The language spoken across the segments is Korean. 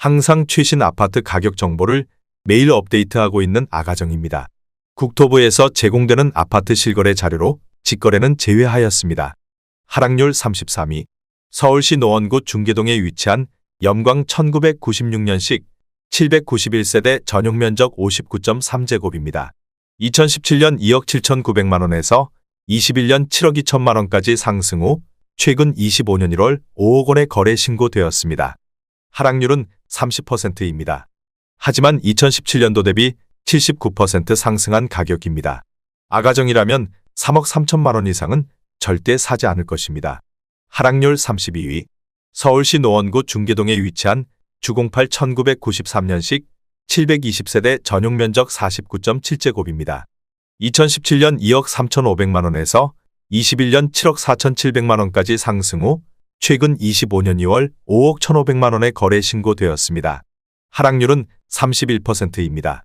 항상 최신 아파트 가격 정보를 매일 업데이트하고 있는 아가정입니다. 국토부에서 제공되는 아파트 실거래 자료로 직거래는 제외하였습니다. 하락률 33위 서울시 노원구 중계동에 위치한 염광 1996년식 791세대 전용 면적 59.3제곱입니다. 2017년 2억 7,900만 원에서 21년 7억 2천만 원까지 상승 후 최근 25년 1월 5억 원의 거래 신고되었습니다. 하락률은 30%입니다. 하지만 2017년도 대비 79% 상승한 가격입니다. 아가정이라면 3억 3천만 원 이상은 절대 사지 않을 것입니다. 하락률 32위 서울시 노원구 중계동에 위치한 주공팔 1993년식 720세대 전용 면적 49.7제곱입니다. 2017년 2억 3,500만 원에서 21년 7억 4,700만 원까지 상승 후 최근 25년 2월 5억 1,500만 원의 거래 신고되었습니다. 하락률은 31%입니다.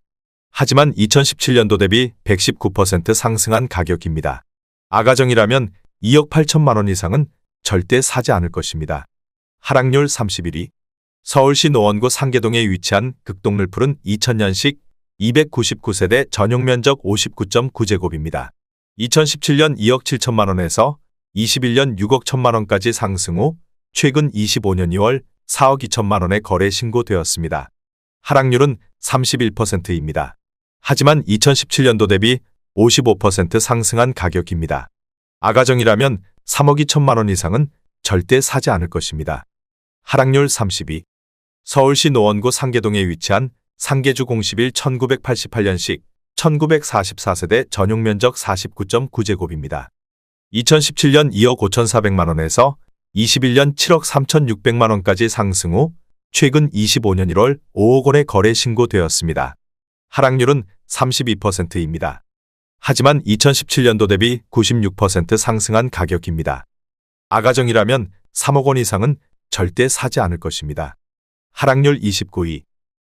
하지만 2017년도 대비 119% 상승한 가격입니다. 아가정이라면 2억 8천만 원 이상은 절대 사지 않을 것입니다. 하락률 31위 서울시 노원구 상계동에 위치한 극동늘풀은 2000년식 299세대 전용 면적 59.9제곱입니다. 2017년 2억 7천만 원에서 21년 6억 1천만 원까지 상승 후 최근 25년 2월 4억 2천만 원의 거래 신고되었습니다. 하락률은 31%입니다. 하지만 2017년도 대비 55% 상승한 가격입니다. 아가정이라면 3억 2천만 원 이상은 절대 사지 않을 것입니다. 하락률 32. 서울시 노원구 상계동에 위치한 상계주 공시빌 1988년식 1944세대 전용 면적 49.9제곱입니다. 2017년 2억 5,400만 원에서 21년 7억 3,600만 원까지 상승 후 최근 25년 1월 5억 원의 거래 신고되었습니다. 하락률은 32%입니다. 하지만 2017년도 대비 96% 상승한 가격입니다. 아가정이라면 3억 원 이상은 절대 사지 않을 것입니다. 하락률 29위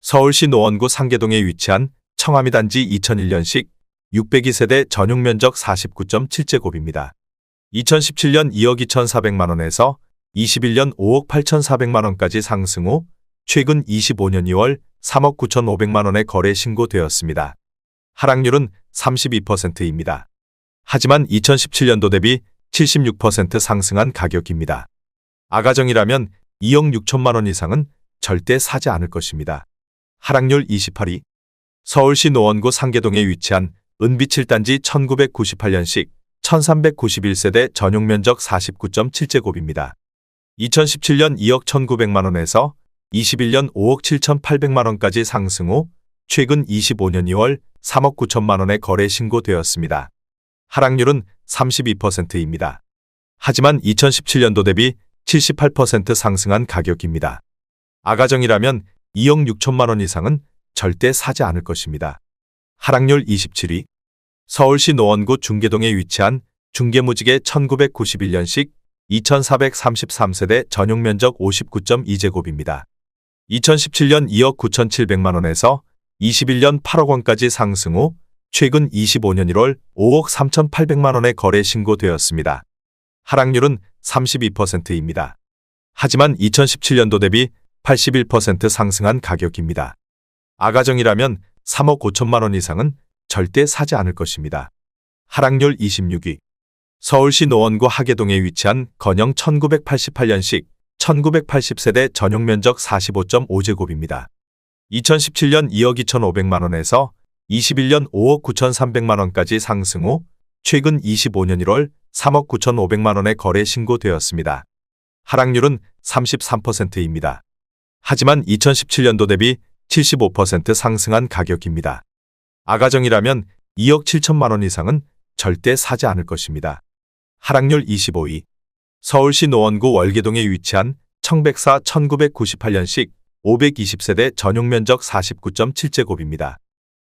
서울시 노원구 상계동에 위치한 청아미 단지 2001년식 602세대 전용 면적 49.7제곱입니다. 2017년 2억 2,400만 원에서 21년 5억 8,400만 원까지 상승 후 최근 25년 2월 3억 9,500만 원의 거래 신고되었습니다. 하락률은 32%입니다. 하지만 2017년도 대비 76% 상승한 가격입니다. 아가정이라면 2억 6천만 원 이상은 절대 사지 않을 것입니다. 하락률 28위 서울시 노원구 상계동에 위치한 은비 7단지 1998년식 1391세대 전용 면적 49.7제곱입니다. 2017년 2억 1,900만 원에서 21년 5억 7,800만 원까지 상승 후 최근 25년 2월 3억 9천만 원의 거래 신고되었습니다. 하락률은 32%입니다. 하지만 2017년도 대비 78% 상승한 가격입니다. 아가정이라면 2억 6천만 원 이상은 절대 사지 않을 것입니다. 하락률 27위 서울시 노원구 중계동에 위치한 중계무지개 1991년식 2433세대 전용 면적 59.2제곱입니다. 2017년 2억 9,700만 원에서 21년 8억 원까지 상승 후 최근 25년 1월 5억 3,800만 원의 거래 신고되었습니다. 하락률은 32%입니다. 하지만 2017년도 대비 81% 상승한 가격입니다. 아가정이라면 3억 5천만 원 이상은 절대 사지 않을 것입니다. 하락률 26위 서울시 노원구 하계동에 위치한 건영 1988년식 1980세대 전용 면적 45.5제곱입니다. 2017년 2억 2,500만 원에서 21년 5억 9,300만 원까지 상승 후 최근 25년 1월 3억 9,500만 원의 거래 신고되었습니다. 하락률은 33%입니다. 하지만 2017년도 대비 75% 상승한 가격입니다. 아가정이라면 2억 7천만 원 이상은 절대 사지 않을 것입니다. 하락률 25위 서울시 노원구 월계동에 위치한 청백사 1998년식 520세대 전용 면적 49.7제곱입니다.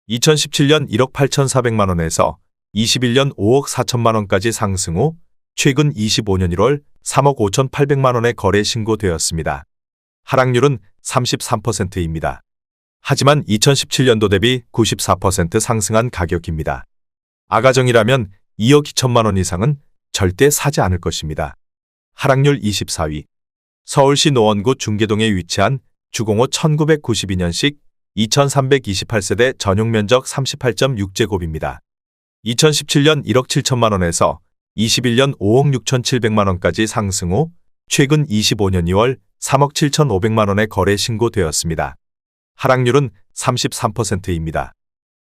2017년 1억 8,400만 원에서 21년 5억 4천만 원까지 상승 후 최근 25년 1월 3억 5,800만 원의 거래 신고되었습니다. 하락률은 33%입니다. 하지만 2017년도 대비 94% 상승한 가격입니다. 아가정이라면 2억 2천만 원 이상은 절대 사지 않을 것입니다. 하락률 24위 서울시 노원구 중계동에 위치한 주공호 1992년식 2328세대 전용 면적 38.6제곱입니다. 2017년 1억 7천만 원에서 21년 5억 6천7백만 원까지 상승 후 최근 25년 2월 3억 7천5백만 원에 거래 신고되었습니다. 하락률은 33%입니다.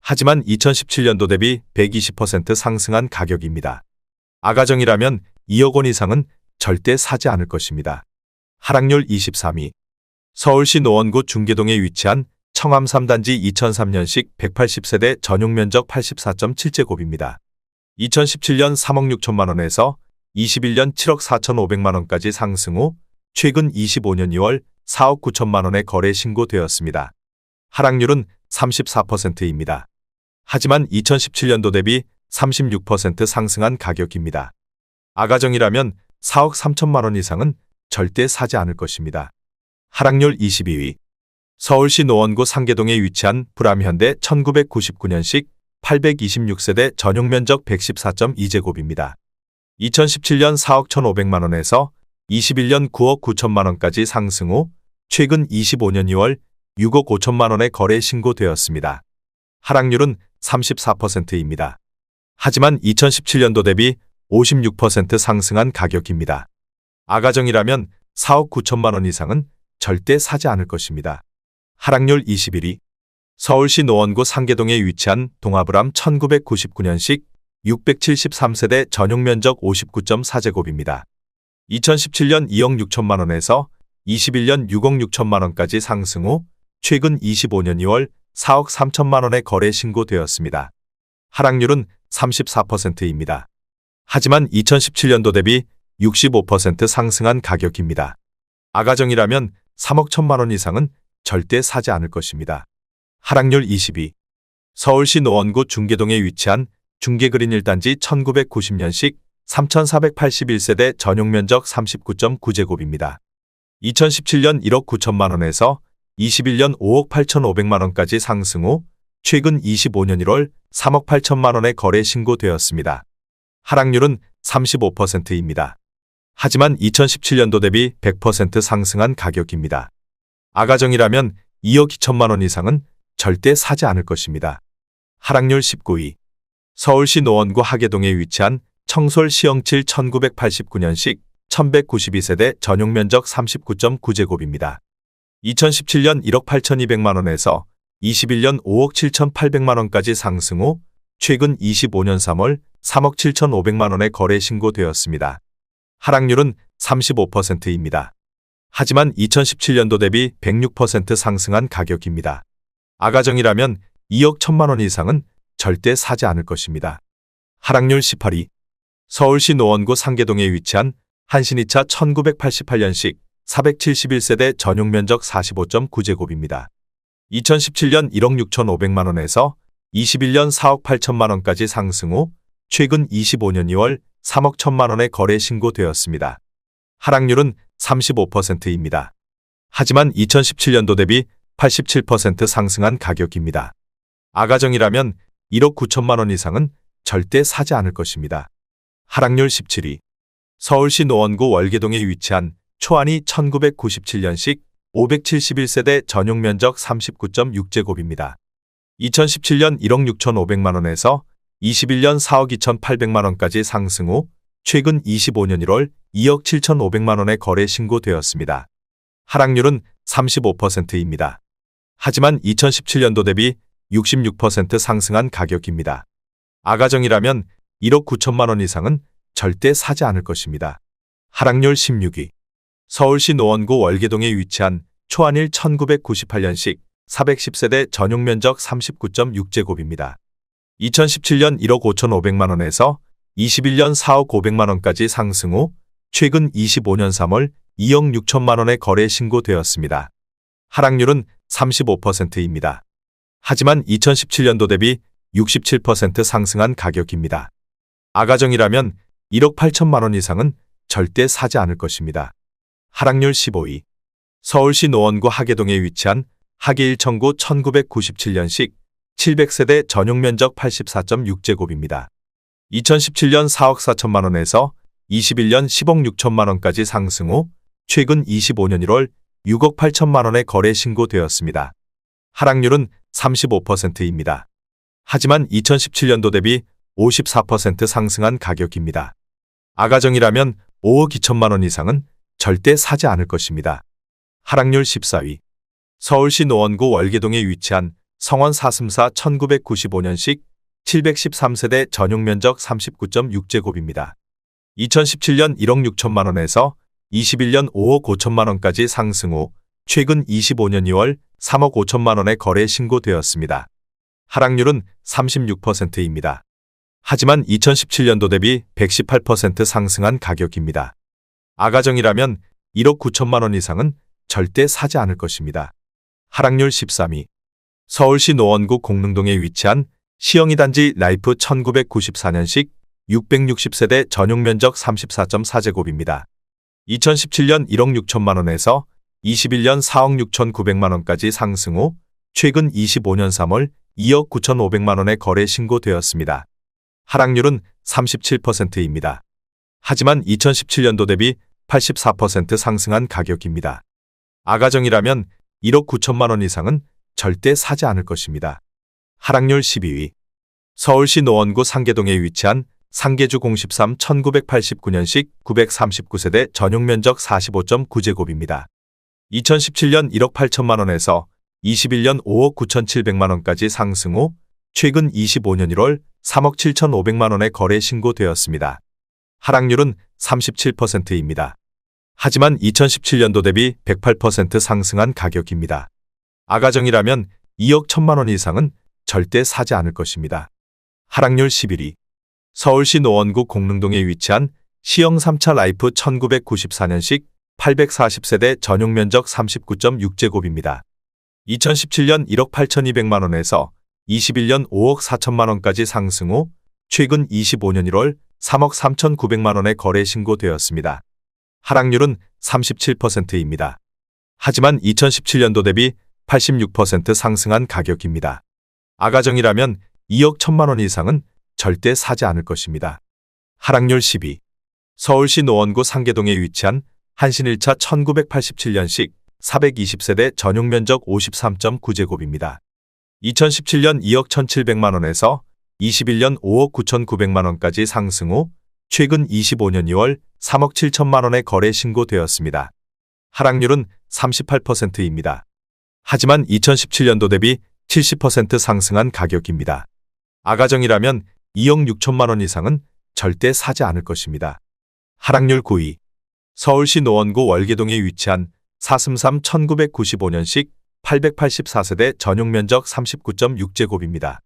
하지만 2017년도 대비 120% 상승한 가격입니다. 아가정이라면 2억 원 이상은 절대 사지 않을 것입니다. 하락률 23위. 서울시 노원구 중계동에 위치한 청암 3단지 2003년식 180세대 전용 면적 84.7제곱입니다. 2017년 3억 6천만 원에서 21년 7억 4천5백만 원까지 상승 후 최근 25년 2월 4억 9천만 원에 거래 신고되었습니다. 하락률은 34%입니다. 하지만 2017년도 대비 36% 상승한 가격입니다. 아가정이라면 4억 3천만 원 이상은 절대 사지 않을 것입니다. 하락률 22위. 서울시 노원구 상계동에 위치한 불암현대 1999년식 826세대 전용 면적 114.2제곱입니다. 2017년 4억 1,500만 원에서 21년 9억 9천만 원까지 상승 후 최근 25년 2월 6억 5천만 원에 거래 신고되었습니다. 하락률은 34%입니다. 하지만 2017년도 대비 56% 상승한 가격입니다. 아가정이라면 4억 9천만 원 이상은 절대 사지 않을 것입니다. 하락률 21위. 서울시 노원구 상계동에 위치한 동아브람 1999년식 673세대 전용 면적 59.4제곱입니다. 2017년 2억 6천만 원에서 21년 6억 6천만 원까지 상승 후 최근 25년 2월 4억 3천만 원에 거래 신고되었습니다. 하락률은 34%입니다. 하지만 2017년도 대비 65% 상승한 가격입니다. 아가정이라면 3억 1천만 원 이상은 절대 사지 않을 것입니다. 하락률 22. 서울시 노원구 중계동에 위치한 중계그린 1단지 1990년식 3481세대 전용 면적 39.9제곱입니다. 2017년 1억 9천만 원에서 21년 5억 8천5백만 원까지 상승 후 최근 25년 1월 3억 8천만 원에 거래 신고되었습니다. 하락률은 35%입니다. 하지만 2017년도 대비 100% 상승한 가격입니다. 아가정이라면 2억 2천만 원 이상은 절대 사지 않을 것입니다. 하락률 19위. 서울시 노원구 하계동에 위치한 청솔 시영칠 1989년식 1192세대 전용 면적 39.9제곱입니다. 2017년 1억 8,200만 원에서 21년 5억 7,800만 원까지 상승 후 최근 25년 3월 3억 7,500만 원에 거래 신고되었습니다. 하락률은 35%입니다. 하지만 2017년도 대비 106% 상승한 가격입니다. 아가정이라면 2억 1천만 원 이상은 절대 사지 않을 것입니다. 하락률 18위. 서울시 노원구 상계동에 위치한 한신이차 1988년식 471세대 전용 면적 45.9제곱입니다. 2017년 1억 6천5백만 원에서 21년 4억 8천만 원까지 상승 후 최근 25년 2월 3억 1천만 원에 거래 신고되었습니다. 하락률은 35%입니다. 하지만 2017년도 대비 87% 상승한 가격입니다. 아가정이라면 1억 9천만 원 이상은 절대 사지 않을 것입니다. 하락률 17위. 서울시 노원구 월계동에 위치한 초안이 1997년식 571세대 전용 면적 39.6제곱입니다. 2017년 1억 6천5백만 원에서 21년 4억 2천8백만 원까지 상승 후 최근 25년 1월 2억 7천5백만 원에 거래 신고되었습니다. 하락률은 35%입니다. 하지만 2017년도 대비 66% 상승한 가격입니다. 아가정이라면 1억 9천만 원 이상은 절대 사지 않을 것입니다. 하락률 16위. 서울시 노원구 월계동에 위치한 초안일 1998년식 410세대 전용 면적 39.6제곱입니다. 2017년 1억 5천5백만 원에서 21년 4억 5백만 원까지 상승 후 최근 25년 3월 2억 6천만 원에 거래 신고되었습니다. 하락률은 35%입니다. 하지만 2017년도 대비 67% 상승한 가격입니다. 아가정이라면 1억 8천만 원 이상은 절대 사지 않을 것입니다. 하락률 15위. 서울시 노원구 하계동에 위치한 하계 1청구 1997년식 700세대 전용 면적 84.6제곱입니다. 2017년 4억 4천만 원에서 21년 10억 6천만 원까지 상승 후 최근 25년 1월 6억 8천만 원의 거래 신고되었습니다. 하락률은 35%입니다. 하지만 2017년도 대비 54% 상승한 가격입니다. 아가정이라면 5억 2천만 원 이상은 절대 사지 않을 것입니다. 하락률 14위. 서울시 노원구 월계동에 위치한 성원 사슴사 1995년식 713세대 전용 면적 39.6제곱입니다. 2017년 1억 6천만 원에서 21년 5억 5천만 원까지 상승 후 최근 25년 2월 3억 5천만 원의 거래 신고되었습니다. 하락률은 36%입니다. 하지만 2017년도 대비 118% 상승한 가격입니다. 아가정이라면 1억 9천만 원 이상은 절대 사지 않을 것입니다. 하락률 13위. 서울시 노원구 공릉동에 위치한 시영이 단지 라이프 1994년식 660세대 전용 면적 34.4제곱입니다. 2017년 1억 6천만 원에서 21년 4억 6천 9백만 원까지 상승 후 최근 25년 3월 2억 9천 5백만 원의 거래 신고되었습니다. 하락률은 37%입니다. 하지만 2017년도 대비 84% 상승한 가격입니다. 아가정이라면 1억 9천만 원 이상은 절대 사지 않을 것입니다. 하락률 12위. 서울시 노원구 상계동에 위치한 상계주 013 1989년식 939세대 전용 면적 45.9제곱입니다. 2017년 1억 8천만 원에서 21년 5억 9천7백만 원까지 상승 후 최근 25년 1월 3억 7천5백만 원의 거래 신고되었습니다. 하락률은 37%입니다. 하지만 2017년도 대비 108% 상승한 가격입니다. 아가정이라면 2억 1천만 원 이상은 절대 사지 않을 것입니다. 하락률 11위. 서울시 노원구 공릉동에 위치한 시영 3차 라이프 1994년식 840세대 전용 면적 39.6제곱입니다. 2017년 1억 8,200만 원에서 21년 5억 4천만 원까지 상승 후 최근 25년 1월 3억 3,900만 원의 거래 신고되었습니다. 하락률은 37%입니다. 하지만 2017년도 대비 86% 상승한 가격입니다. 아가정이라면 2억 1천만 원 이상은 절대 사지 않을 것입니다. 하락률 12. 서울시 노원구 상계동에 위치한 한신 1차 1987년식 420세대 전용 면적 53.9제곱입니다. 2017년 2억 1,700만 원에서 21년 5억 9,900만 원까지 상승 후 최근 25년 2월 3억 7천만 원의 거래 신고되었습니다. 하락률은 38%입니다. 하지만 2017년도 대비 70% 상승한 가격입니다. 아가정이라면 2억 6천만 원 이상은 절대 사지 않을 것입니다. 하락률 9위. 서울시 노원구 월계동에 위치한 사슴삼 1995년식 884세대 전용 면적 39.6제곱입니다.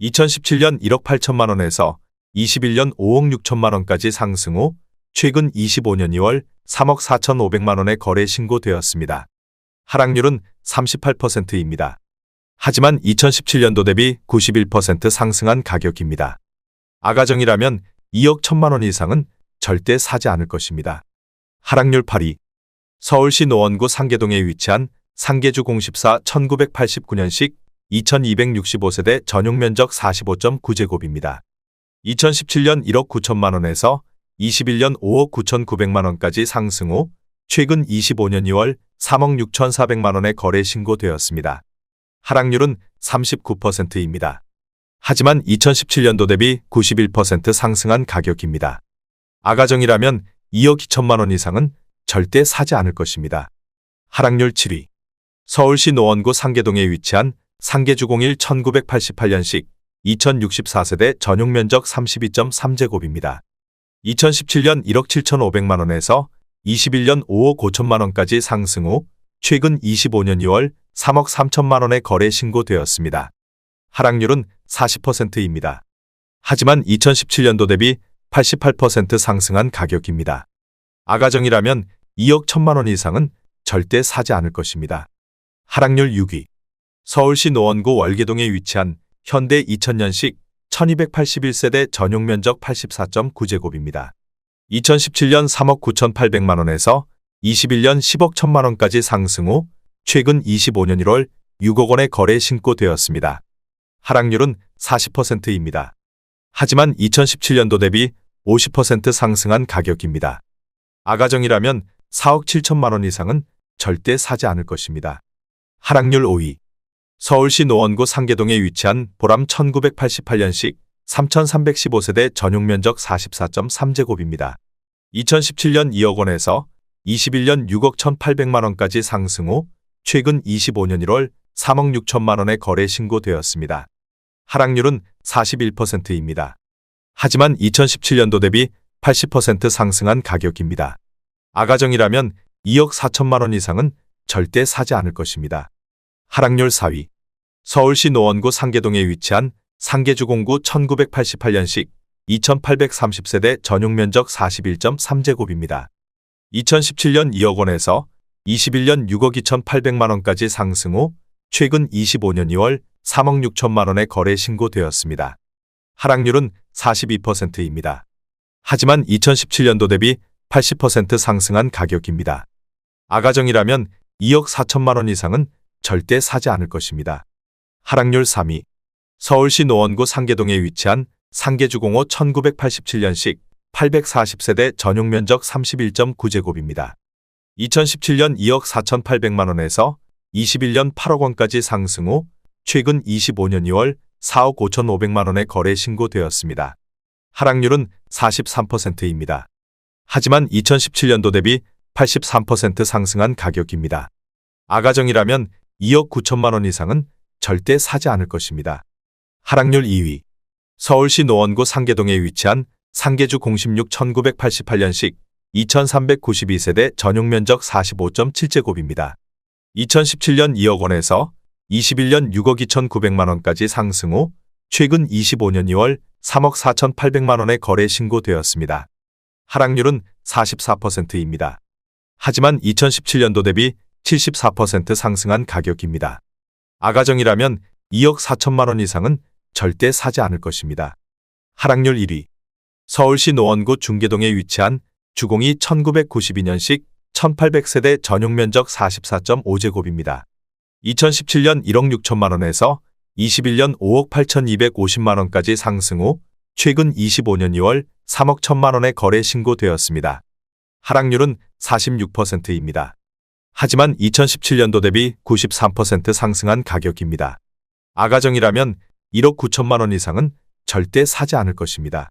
2017년 1억 8천만 원에서 21년 5억 6천만 원까지 상승 후 최근 25년 2월 3억 4천5백만 원의 거래 신고되었습니다. 하락률은 38%입니다. 하지만 2017년도 대비 91% 상승한 가격입니다. 아가정이라면 2억 1천만 원 이상은 절대 사지 않을 것입니다. 하락률 8위. 서울시 노원구 상계동에 위치한 상계주 014 1989년식 2265세대 전용 면적 45.9제곱입니다. 2017년 1억 9천만 원에서 21년 5억 9천9백만 원까지 상승 후 최근 25년 2월 3억 6천4백만 원의 거래 신고되었습니다. 하락률은 39%입니다. 하지만 2017년도 대비 91% 상승한 가격입니다. 아가정이라면 2억 2천만 원 이상은 절대 사지 않을 것입니다. 하락률 7위. 서울시 노원구 상계동에 위치한 상계주공일 1988년식 2064세대 전용 면적 32.3제곱입니다. 2017년 1억 7천5백만 원에서 21년 5억 5천만 원까지 상승 후 최근 25년 2월 3억 3천만 원의 거래 신고되었습니다. 하락률은 40%입니다. 하지만 2017년도 대비 88% 상승한 가격입니다. 아가정이라면 2억 1천만 원 이상은 절대 사지 않을 것입니다. 하락률 6위. 서울시 노원구 월계동에 위치한 현대 2000년식 1281세대 전용 면적 84.9제곱입니다. 2017년 3억 9,800만 원에서 21년 10억 1천만 원까지 상승 후 최근 25년 1월 6억 원의 거래 신고되었습니다. 하락률은 40%입니다. 하지만 2017년도 대비 50% 상승한 가격입니다. 아가정이라면 4억 7천만 원 이상은 절대 사지 않을 것입니다. 하락률 5위. 서울시 노원구 상계동에 위치한 보람 1988년식 3315세대 전용 면적 44.3제곱입니다. 2017년 2억 원에서 21년 6억 1,800만 원까지 상승 후 최근 25년 1월 3억 6천만 원에 거래 신고되었습니다. 하락률은 41%입니다. 하지만 2017년도 대비 80% 상승한 가격입니다. 아가정이라면 2억 4천만 원 이상은 절대 사지 않을 것입니다. 하락률 4위. 서울시 노원구 상계동에 위치한 상계주공구 1988년식 2830세대 전용 면적 41.3제곱입니다. 2017년 2억 원에서 21년 6억 2,800만 원까지 상승 후 최근 25년 2월 3억 6천만 원에 거래 신고되었습니다. 하락률은 42%입니다. 하지만 2017년도 대비 80% 상승한 가격입니다. 아가정이라면 2억 4천만 원 이상은 절대 사지 않을 것입니다. 하락률 3위. 서울시 노원구 상계동에 위치한 상계주공호 1987년식 840세대 전용 면적 31.9제곱입니다. 2017년 2억 4,800만 원에서 21년 8억 원까지 상승 후 최근 25년 2월 4억 5,500만 원에 거래 신고되었습니다. 하락률은 43%입니다. 하지만 2017년도 대비 83% 상승한 가격입니다. 아가정이라면 2억 9천만 원 이상은 절대 사지 않을 것입니다. 하락률 2위. 서울시 노원구 상계동에 위치한 상계주 016 1988년식 2392세대 전용 면적 45.7제곱입니다. 2017년 2억 원에서 21년 6억 2,900만 원까지 상승 후 최근 25년 2월 3억 4,800만 원에 거래 신고되었습니다. 하락률은 44%입니다. 하지만 2017년도 대비 74% 상승한 가격입니다. 아가정이라면 2억 4천만 원 이상은 절대 사지 않을 것입니다. 하락률 1위. 서울시 노원구 중계동에 위치한 주공이 1992년식 1800세대 전용 면적 44.5제곱입니다. 2017년 1억 6천만 원에서 21년 5억 8,250만 원까지 상승 후 최근 25년 2월 3억 1천만 원에 거래 신고되었습니다. 하락률은 46%입니다. 하지만 2017년도 대비 93% 상승한 가격입니다. 아가정이라면 1억 9천만 원 이상은 절대 사지 않을 것입니다.